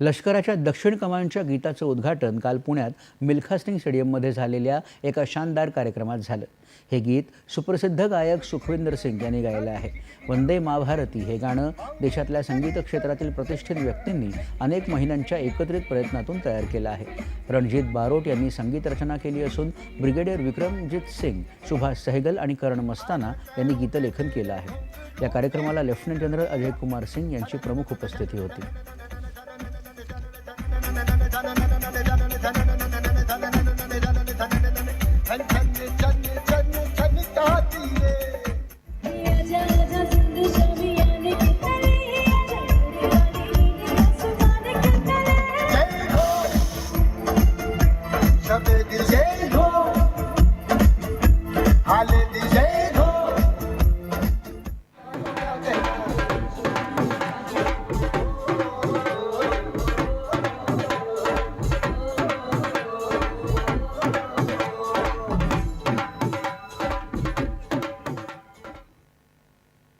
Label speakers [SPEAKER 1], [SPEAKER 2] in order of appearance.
[SPEAKER 1] लष्कराच्या दक्षिण कमांडच्या गीताचं उद्घाटन काल पुण्यात मिल्खा सिंग स्टेडियममध्ये झालेल्या एका शानदार कार्यक्रमात झालं. हे गीत सुप्रसिद्ध गायक सुखविंदर सिंग यांनी गायलं आहे. वंदे महाभारती हे गाणं देशातल्या संगीत क्षेत्रातील प्रतिष्ठित व्यक्तींनी अनेक महिन्यांच्या एकत्रित प्रयत्नातून तयार केलं आहे. रणजित बारोट यांनी संगीत रचना केली असून ब्रिगेडियर विक्रमजित सिंग सुभाष सहगल आणि करण मस्ताना यांनी गीतलेखन केलं आहे. या कार्यक्रमाला लेफ्टनंट जनरल अजय कुमार सिंग यांची प्रमुख उपस्थिती होती. যাবে দিলে ঘর